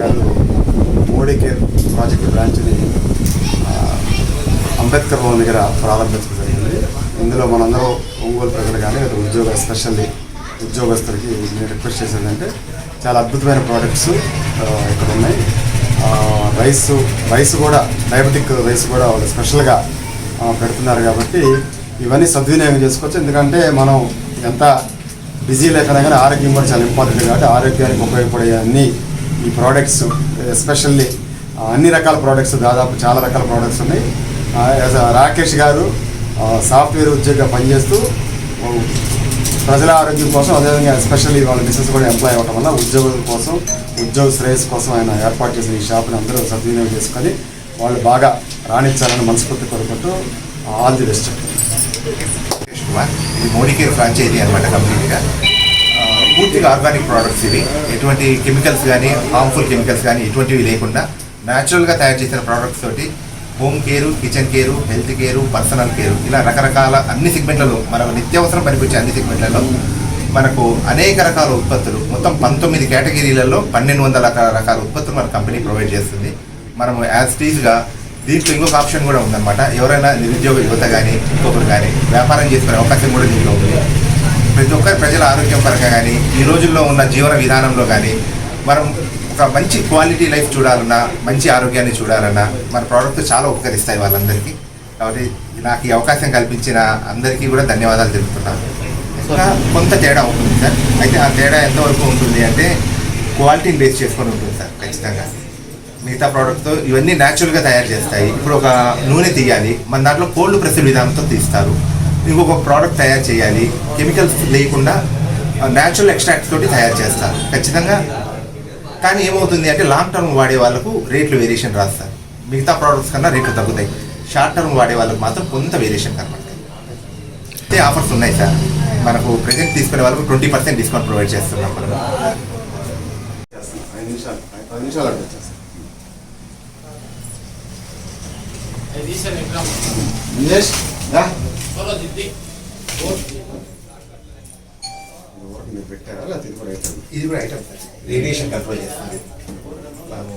గారు Modi care project బ్రాంచ్ని అంబేద్కర్ భవన్ దగ్గర ప్రారంభించడం జరిగింది. ఇందులో మనందరూ ఒంగోలు ప్రజలు కానీ లేదా ఉద్యోగ స్పెషల్లీ ఉద్యోగస్తులకి నేను రిక్వెస్ట్ చేసేది అంటే చాలా అద్భుతమైన ప్రోడక్ట్స్ ఇక్కడ ఉన్నాయి. రైస్ రైస్ కూడా డయాబెటిక్ రైస్ కూడా వాళ్ళు స్పెషల్గా పెడుతున్నారు కాబట్టి ఇవన్నీ సద్వినియోగం చేసుకోవచ్చు. ఎందుకంటే మనం ఎంత బిజీ లేకుండా కానీ ఆరోగ్యం కూడా చాలా ఇంపార్టెంట్ కాబట్టి ఆరోగ్యానికి ఉపయోగపడే అన్నీ ఈ ప్రోడక్ట్స్ ఎస్పెషల్లీ అన్ని రకాల ప్రోడక్ట్స్ దాదాపు చాలా రకాల ప్రోడక్ట్స్ ఉన్నాయి. రాకేష్ గారు సాఫ్ట్వేర్ ఉద్యోగిగా పనిచేస్తూ ప్రజల ఆరోగ్యం కోసం అదేవిధంగా ఎస్పెషల్లీ వాళ్ళ బిజినెస్ కూడా ఎంప్లాయ్ అవ్వడం వల్ల ఉద్యోగుల కోసం ఉద్యోగ శ్రేయస్ కోసం ఆయన ఏర్పాటు చేసిన ఈ షాప్ని అందరూ సద్వినియోగం చేసుకొని వాళ్ళు బాగా రాణించాలని మనస్ఫూర్తి కోరుకుంటూ ఆల్ ది బెస్ట్ కుమార్ ఇది మోడీ కేర్ ఫ్రాంచైజీ అనమాట కంప్లీట్గా పూర్తిగా ఆర్గానిక్ ప్రోడక్ట్స్ ఇవి. ఎటువంటి కెమికల్స్ కానీ హార్మ్ఫుల్ కెమికల్స్ కానీ ఎటువంటివి లేకుండా న్యాచురల్గా తయారు చేసిన ప్రోడక్ట్స్ తోటి home care kitchen care health care personal care ఇలా రకరకాల అన్ని సెగ్మెంట్లలో మనకు నిత్యావసరం పనికొచ్చే అన్ని సెగ్మెంట్లలో మనకు అనేక రకాల ఉత్పత్తులు మొత్తం పంతొమ్మిది కేటగిరీలలో పన్నెండు వందల రకాల రకాల ఉత్పత్తులు మన కంపెనీ ప్రొవైడ్ చేస్తుంది. మనము యాజ్ టీజ్గా దీంట్లో ఇంకొక ఆప్షన్ కూడా ఉందన్నమాట. ఎవరైనా నిరుద్యోగ యువత కానీ ఇంకొకరు కానీ వ్యాపారం చేసుకునే అవకాశం కూడా దీంట్లో ఉంది. ప్రతి ఒక్కరి ప్రజల ఆరోగ్యం పరంగా కానీ ఈ రోజుల్లో ఉన్న జీవన విధానంలో కానీ మనం ఒక మంచి క్వాలిటీ లైఫ్ చూడాలన్నా మంచి ఆరోగ్యాన్ని చూడాలన్నా మన ప్రోడక్ట్ చాలా ఉపకరిస్తాయి వాళ్ళందరికీ. కాబట్టి నాకు ఈ అవకాశం కల్పించిన అందరికీ కూడా ధన్యవాదాలు తెలుపుతున్నాను. ఇంకా కొంత తేడా ఉంటుంది సార్. అయితే ఆ తేడా ఎంతవరకు ఉంటుంది అంటే క్వాలిటీని బేస్ చేసుకొని ఉంటుంది సార్ ఖచ్చితంగా. మిగతా ప్రోడక్ట్తో ఇవన్నీ న్యాచురల్గా తయారు చేస్తాయి. ఇప్పుడు ఒక నూనె తీయాలి. మన దాంట్లో కోల్డ్ ప్రెస్ విధానంతో తీస్తారు. ఇంకొక ప్రోడక్ట్ తయారు చేయాలి. కెమికల్స్ లేకుండా న్యాచురల్ ఎక్స్ట్రాక్ట్స్ తోటి తయారు చేస్తారు. ఖచ్చితంగా. కానీ ఏమవుతుంది అంటే లాంగ్ టర్మ్ వాడే వాళ్ళకు రేట్లు వేరియేషన్ రాస్తారు మిగతా ప్రోడక్ట్స్ కన్నా రేట్లు తగ్గుతాయి. షార్ట్ టర్మ్ వాడే వాళ్ళకి మాత్రం కొంత వేరియేషన్ కనబడతాయి. అయితే ఆఫర్స్ ఉన్నాయి సార్. మనకు ప్రెజెంట్ తీసుకునే వాళ్ళకు ట్వంటీ పర్సెంట్ డిస్కౌంట్ ప్రొవైడ్ చేస్తున్నాం మనం. నిమిషాలు పది నిమిషాలు అక్కడ వచ్చేస్తాను ఇంగ్లీష్ దా. ఇది వరకు మీరు పెట్టారా ఇది కూడా ఇది కూడా ఐటమ్ రేడియేషన్ కంట్రోల్ చేస్తుంది మనము